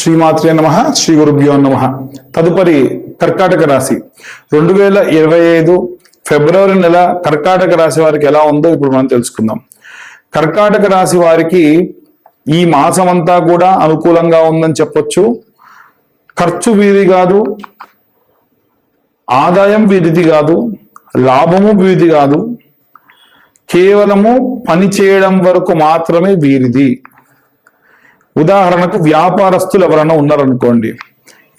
శ్రీమాత్రే నమ శ్రీ గురుభ్యో నమ. తదుపరి కర్కాటక రాశి. రెండు వేల ఇరవై ఐదు ఫిబ్రవరి నెల కర్కాటక రాశి వారికి ఎలా ఉందో ఇప్పుడు మనం తెలుసుకుందాం. కర్కాటక రాశి వారికి ఈ మాసం అంతా కూడా అనుకూలంగా ఉందని చెప్పొచ్చు. ఖర్చు వీధి కాదు ఆదాయం వీధిది కాదు లాభము వీధి కాదు. కేవలము పని చేయడం వరకు మాత్రమే వీరిది. ఉదాహరణకు వ్యాపారస్తులు ఎవరైనా ఉన్నారనుకోండి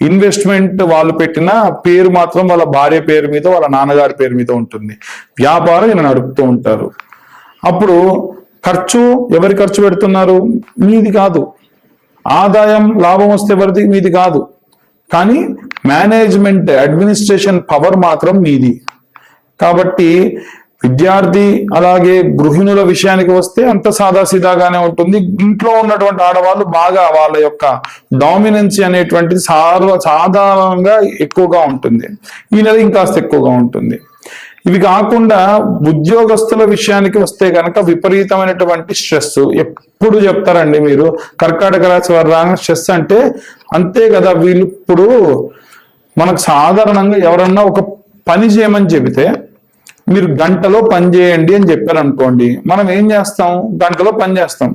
ఇన్వెస్ట్మెంట్ వాళ్ళు పెట్టిన పేరు మాత్రం వాళ్ళ భార్య పేరు మీద వాళ్ళ నాన్నగారి పేరు మీద ఉంటుంది. వ్యాపారం ఈయన నడుపుతూ ఉంటారు. అప్పుడు ఖర్చు ఎవరి ఖర్చు పెడుతున్నారు? మీది కాదు. ఆదాయం లాభం వస్తే ఎవరిది? మీది కాదు. కానీ మేనేజ్మెంట్ అడ్మినిస్ట్రేషన్ పవర్ మాత్రం మీది. కాబట్టి విద్యార్థి అలాగే గృహిణుల విషయానికి వస్తే అంత సాదాసీదాగానే ఉంటుంది. ఇంట్లో ఉన్నటువంటి ఆడవాళ్ళు బాగా వాళ్ళ యొక్క డామినెన్సీ అనేటువంటిది సార్వ సాధారణంగా ఎక్కువగా ఉంటుంది. ఈ నెల ఇంకాస్త ఎక్కువగా ఉంటుంది. ఇవి కాకుండా ఉద్యోగస్తుల విషయానికి వస్తే కనుక విపరీతమైనటువంటి స్ట్రెస్ ఎప్పుడు చెప్తారండి మీరు? కర్కాటక రాశి వారు రాగా స్ట్రెస్ అంటే అంతే కదా వీళ్ళు ఇప్పుడు మనకు సాధారణంగా ఎవరన్నా ఒక పని చేయమని చెబితే మీరు గంటలో పని చేయండి అని చెప్పారు అనుకోండి మనం ఏం చేస్తాం? గంటలో పని చేస్తాం.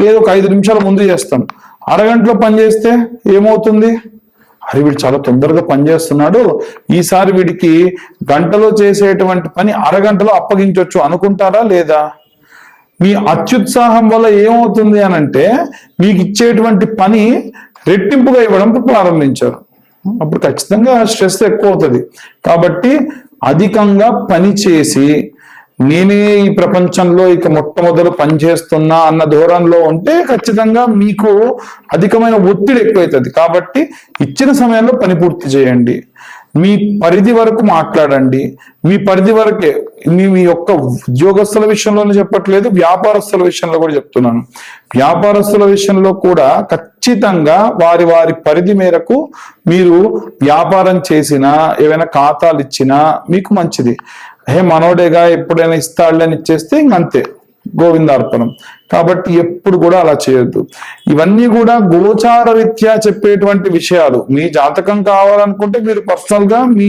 లేదు ఒక ఐదు నిమిషాల ముందు చేస్తాం. అరగంటలో పని చేస్తే ఏమవుతుంది? అరే వీడు చాలా తొందరగా పని చేస్తున్నాడు. ఈసారి వీడికి గంటలో చేసేటువంటి పని అరగంటలో అప్పగించవచ్చు అనుకుంటారా లేదా? మీ అత్యుత్సాహం వల్ల ఏమవుతుంది అని అంటే మీకు ఇచ్చేటువంటి పని రెట్టింపుగా ఇవ్వడం ప్రారంభించారు. అప్పుడు ఖచ్చితంగా స్ట్రెస్ ఎక్కువ అవుతుంది. కాబట్టి అధికంగా పని చేసి నేనే ఈ ప్రపంచంలో ఇక మొట్టమొదలు పనిచేస్తున్నా అన్న ధోరణిలో ఉంటే ఖచ్చితంగా మీకు అధికమైన ఒత్తిడి ఎక్కువైతుంది. కాబట్టి ఇచ్చిన సమయంలో పని పూర్తి చేయండి. మీ పరిధి వరకు మాట్లాడండి. మీ పరిధి వరకే మీ మీ యొక్క ఉద్యోగస్తుల విషయంలోనే చెప్పట్లేదు వ్యాపారస్తుల విషయంలో కూడా చెప్తున్నాను. వ్యాపారస్తుల విషయంలో కూడా ఖచ్చితంగా వారి వారి పరిధి మేరకు మీరు వ్యాపారం చేసినా ఏవైనా ఖాతాలు ఇచ్చినా మీకు మంచిది. హే మనోడేగా ఎప్పుడైనా ఇస్తాడులని ఇచ్చేస్తే ఇంకంతే గోవిందార్పణం. కాబట్టి ఎప్పుడు కూడా అలా చేయొద్దు. ఇవన్నీ కూడా గోచార రీత్యా చెప్పేటువంటి విషయాలు. మీ జాతకం కావాలనుకుంటే మీరు పర్సనల్గా మీ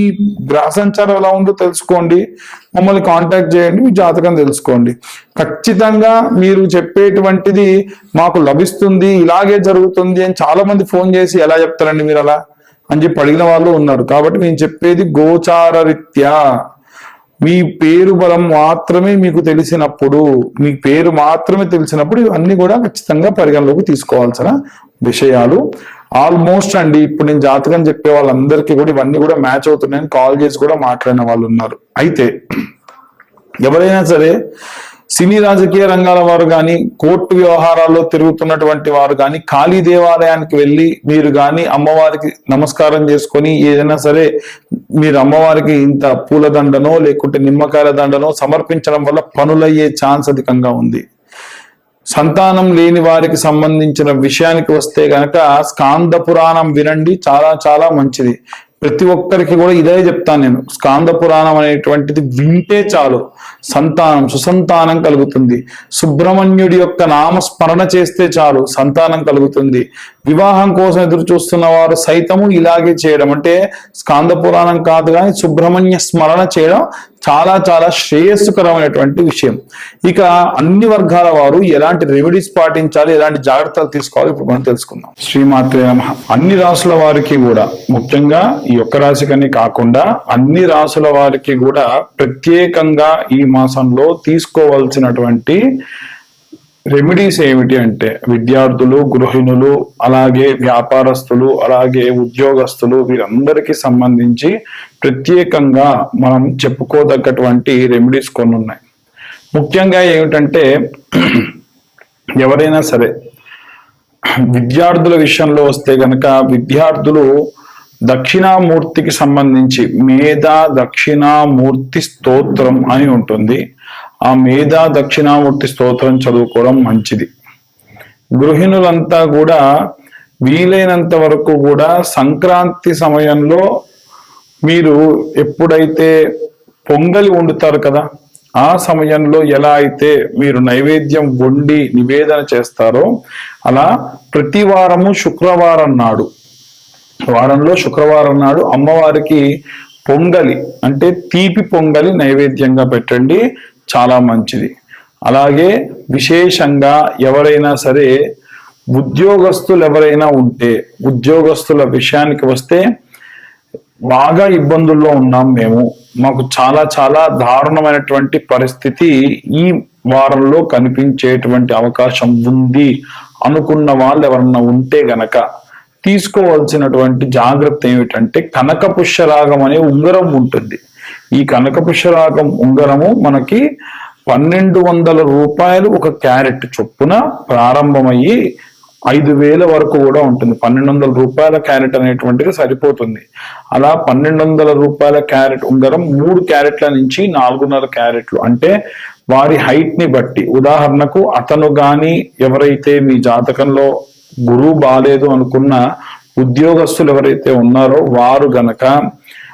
గ్రహ సంచారం ఎలా ఉందో తెలుసుకోండి. మమ్మల్ని కాంటాక్ట్ చేయండి మీ జాతకం తెలుసుకోండి. ఖచ్చితంగా మీరు చెప్పేటువంటిది మాకు లభిస్తుంది ఇలాగే జరుగుతుంది అని చాలా మంది ఫోన్ చేసి ఎలా చెప్తారండి మీరు అలా అని చెప్పి అడిగిన వాళ్ళు ఉన్నారు. కాబట్టి నేను చెప్పేది గోచార రీత్యా. మీ పేరు బలం మాత్రమే మీకు తెలిసినప్పుడు మీ పేరు మాత్రమే తెలిసినప్పుడు ఇవన్నీ కూడా ఖచ్చితంగా పరిగణలోకి తీసుకోవాల్సిన విషయాలు. ఆల్మోస్ట్ అండి ఇప్పుడు నేను జాతకం చెప్పే వాళ్ళందరికీ కూడా ఇవన్నీ కూడా మ్యాచ్ అవుతున్నాయని కాల్ చేసి కూడా మాట్లాడిన వాళ్ళు ఉన్నారు. అయితే ఎవరైనా సరే సినీ రాజకీయ రంగాల వారు కానీ కోర్టు వ్యవహారాల్లో తిరుగుతున్నటువంటి వారు కానీ కాళీ దేవాలయానికి వెళ్ళి మీరు కానీ అమ్మవారికి నమస్కారం చేసుకొని ఏదైనా సరే మీరు అమ్మవారికి ఇంత పూల దండనో లేకుంటే నిమ్మకాయల దండనో సమర్పించడం వల్ల పనులయ్యే ఛాన్స్ అధికంగా ఉంది. సంతానం లేని వారికి సంబంధించిన విషయానికి వస్తే గనక స్కాంద పురాణం వినండి చాలా చాలా మంచిది. ప్రతి ఒక్కరికి కూడా ఇదే చెప్తాను నేను. స్కాంద పురాణం అనేటువంటిది వింటే చాలు. సంతానం సుసంతానం కలుగుతుంది. సుబ్రహ్మణ్యుడి యొక్క నామస్మరణ చేస్తే చాలు. సంతానం కలుగుతుంది. వివాహం కోసం ఎదురు చూస్తున్న వారు సైతము ఇలాగే చేయడం. అంటే స్కాంద పురాణం కాదు కానీ సుబ్రహ్మణ్య స్మరణ చేయడం చాలా చాలా శ్రేయస్సుకరమైనటువంటి విషయం. ఇక అన్ని వర్గాల వారు ఎలాంటి రెమెడీస్ పాటించాలి ఎలాంటి జాగ్రత్తలు తీసుకోవాలి ఇప్పుడు మనం తెలుసుకుందాం. శ్రీమాత్రే నమ. అన్ని రాసుల వారికి కూడా ముఖ్యంగా ఈ ఒక్క రాశికని కాకుండా అన్ని రాసుల వారికి కూడా ప్రత్యేకంగా ఈ మాసంలో తీసుకోవాల్సినటువంటి రెమెడీస్ ఏమిటి అంటే విద్యార్థులు గృహిణులు అలాగే వ్యాపారస్తులు అలాగే ఉద్యోగస్తులు వీరందరికీ సంబంధించి ప్రత్యేకంగా మనం చెప్పుకోదగ్గటువంటి రెమెడీస్ కొన్ని ఉన్నాయి. ముఖ్యంగా ఏమిటంటే ఎవరైనా సరే విద్యార్థుల విషయంలో వస్తే గనక విద్యార్థులు దక్షిణామూర్తికి సంబంధించి మేధా దక్షిణామూర్తి స్తోత్రం అని ఉంటుంది. ఆ మేధా దక్షిణామూర్తి స్తోత్రం చదువుకోవడం మంచిది. గృహిణులంతా కూడా వీలైనంత వరకు కూడా సంక్రాంతి సమయంలో మీరు ఎప్పుడైతే పొంగలి వండుతారు కదా ఆ సమయంలో ఎలా అయితే మీరు నైవేద్యం వండి నివేదన చేస్తారో అలా ప్రతి వారము శుక్రవారం నాడు వారంలో శుక్రవారం నాడు అమ్మవారికి పొంగలి అంటే తీపి పొంగలి నైవేద్యంగా పెట్టండి. చాలా మంచిది. అలాగే విశేషంగా ఎవరైనా సరే ఉద్యోగస్తులు ఎవరైనా ఉంటే ఉద్యోగస్తుల విషయానికి వస్తే బాగా ఇబ్బందుల్లో ఉన్నాం మేము. మాకు చాలా చాలా దారుణమైనటువంటి పరిస్థితి ఈ వారంలో కనిపించేటువంటి అవకాశం ఉంది అనుకున్న వాళ్ళు ఎవరన్నా ఉంటే గనక. తీసుకోవాల్సినటువంటి జాగ్రత్త ఏమిటంటే కనక పుష్యరాగం అనే ఉంగరం ఉంటుంది. ఈ కనకపుషరాగం ఉంగరము మనకి పన్నెండు వందల రూపాయలు ఒక క్యారెట్ చొప్పున ప్రారంభమయ్యి ఐదు వేల వరకు కూడా ఉంటుంది. పన్నెండు వందల రూపాయల క్యారెట్ అనేటువంటిది సరిపోతుంది. అలా పన్నెండు వందల రూపాయల క్యారెట్ ఉంగరం మూడు క్యారెట్ల నుంచి నాలుగున్నర క్యారెట్లు. అంటే వారి హైట్ని బట్టి. ఉదాహరణకు అతను గాని ఎవరైతే మీ జాతకంలో గురువు బాలేదు అనుకున్న ఉద్యోగస్తులు ఎవరైతే ఉన్నారో వారు గనక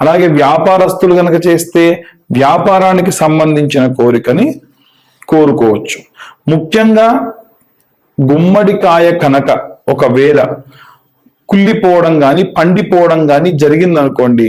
అలాగే వ్యాపారస్తులు కనుక చేస్తే వ్యాపారానికి సంబంధించిన కోరికని కోరుకోవచ్చు. ముఖ్యంగా గుమ్మడికాయ కనుక ఒకవేళ కుళ్ళిపోవడం కానీ పండిపోవడం కానీ జరిగిందనుకోండి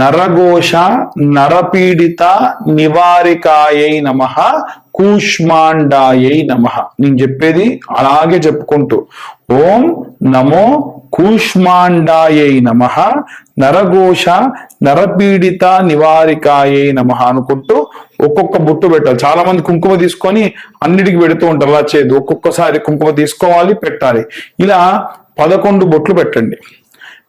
నరఘోష నరపీడిత నివారికాయై నమ కూష్మాండాయై నమ. నేను చెప్పేది అలాగే చెప్పుకుంటూ. ఓం నమో కూష్మాండాయై నమ నరఘోష నరపీడిత నివారికాయై నమ అనుకుంటూ ఒక్కొక్క బుట్టు పెట్టాలి. చాలా మంది కుంకుమ తీసుకొని అన్నిటికి పెడుతూ ఉంటారు. అలా చేయదు. ఒక్కొక్కసారి కుంకుమ తీసుకోవాలి పెట్టాలి. ఇలా పదకొండు బొట్లు పెట్టండి.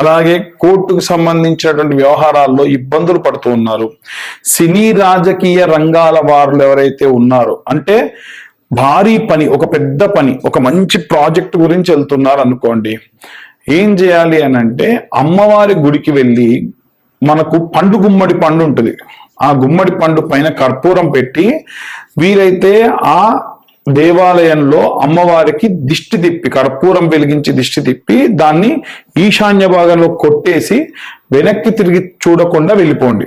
అలాగే కోర్టుకు సంబంధించినటువంటి వ్యవహారాల్లో ఇబ్బందులు పడుతూ ఉన్నారు. సినీ రాజకీయ రంగాల వారు ఎవరైతే ఉన్నారో అంటే భారీ పని ఒక పెద్ద పని ఒక మంచి ప్రాజెక్ట్ గురించి వెళ్తున్నారు అనుకోండి. ఏం చేయాలి అని అంటే అమ్మవారి గుడికి వెళ్ళి మనకు పండు గుమ్మడి పండు ఉంటుంది. ఆ గుమ్మడి పండు పైన కర్పూరం పెట్టి వీరైతే ఆ దేవాలయంలో అమ్మవారికి దిష్టి తిప్పి కర్పూరం వెలిగించి దిష్టి తిప్పి దాన్ని ఈశాన్య భాగంలో కొట్టేసి వెనక్కి తిరిగి చూడకుండా వెళ్ళిపోండి.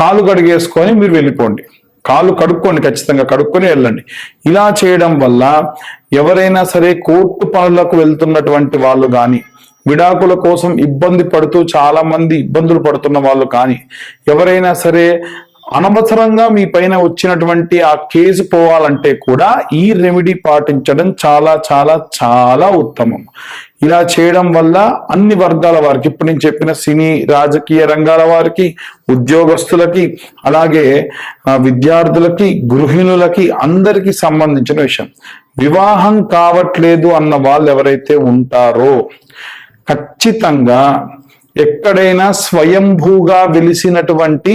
కాలు కడిగేసుకొని మీరు వెళ్ళిపోండి. కాలు కడుక్కోండి ఖచ్చితంగా కడుక్కొని వెళ్ళండి. ఇలా చేయడం వల్ల ఎవరైనా సరే కోర్టు పనులకు వెళ్తున్నటువంటి వాళ్ళు కానీ విడాకుల కోసం ఇబ్బంది పడుతూ చాలా మంది ఇబ్బందులు పడుతున్న వాళ్ళు కానీ ఎవరైనా సరే అనవసరంగా మీ పైన వచ్చినటువంటి ఆ కేసు పోవాలంటే కూడా ఈ రెమెడీ పాటించడం చాలా చాలా చాలా ఉత్తమం. ఇలా చేయడం వల్ల అన్ని వర్గాల వారికి ఇప్పుడు నేను చెప్పిన సినీ రాజకీయ రంగాల వారికి ఉద్యోగస్తులకి అలాగే విద్యార్థులకి గృహిణులకి అందరికీ సంబంధించిన విషయం. వివాహం కావట్లేదు అన్న వాళ్ళు ఎవరైతే ఉంటారో ఖచ్చితంగా ఎక్కడైనా స్వయంభూగా వెలిసినటువంటి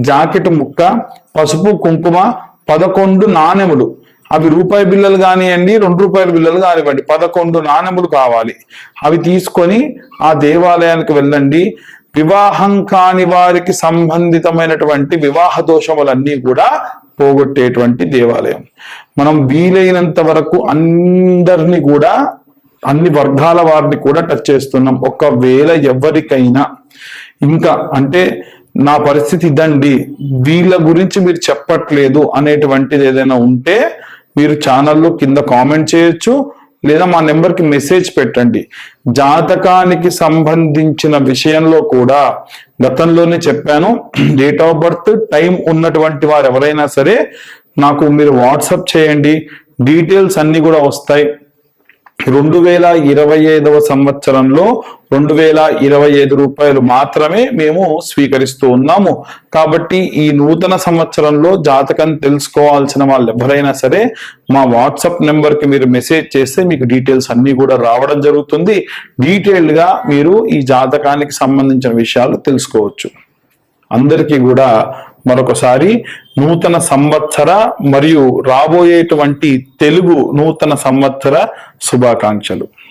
జాకెట్ ముక్క పసుపు కుంకుమ పదకొండు నాణెములు. అవి రూపాయి బిల్లలు కానివ్వండి రెండు రూపాయల బిల్లలు కానివ్వండి. పదకొండు నాణెములు కావాలి. అవి తీసుకొని ఆ దేవాలయానికి వెళ్ళండి. వివాహం కాని వారికి సంబంధితమైనటువంటి వివాహ దోషములన్నీ కూడా పోగొట్టేటువంటి దేవాలయం. మనం వీలైనంత వరకు అందరినీ కూడా అన్ని వర్గాల వారిని కూడా టచ్ చేస్తున్నాం. ఒకవేళ ఎవరికైనా. ఇంకా అంటే నా పరిస్థితి ఇదండి. వీళ్ళ గురించి మీరు చెప్పట్లేదు అనేటువంటిది ఏదైనా ఉంటే మీరు ఛానల్లో కింద కామెంట్ చేయొచ్చు లేదా మా నెంబర్కి మెసేజ్ పెట్టండి. జాతకానికి సంబంధించిన విషయంలో కూడా గతంలోనే చెప్పాను డేట్ ఆఫ్ బర్త్ టైం ఉన్నటువంటి వారు ఎవరైనా సరే నాకు మీరు వాట్సప్ చేయండి. డీటెయిల్స్ అన్ని కూడా వస్తాయి. రెండు వేల ఇరవై ఐదవ సంవత్సరంలో రెండు వేల ఇరవై ఐదు రూపాయలు మాత్రమే మేము స్వీకరిస్తూ ఉన్నాము. కాబట్టి ఈ నూతన సంవత్సరంలో జాతకం తెలుసుకోవాల్సిన వాళ్ళు ఎవరైనా సరే మా వాట్సాప్ నెంబర్కి మీరు మెసేజ్ చేస్తే మీకు డీటెయిల్స్ అన్ని కూడా రావడం జరుగుతుంది. డీటెయిల్డ్గా మీరు ఈ జాతకానికి సంబంధించిన విషయాలు తెలుసుకోవచ్చు. అందరికీ కూడా మరొకసారి నూతన సంవత్సర మరియు రాబోయేటువంటి తెలుగు నూతన సంవత్సర శుభాకాంక్షలు.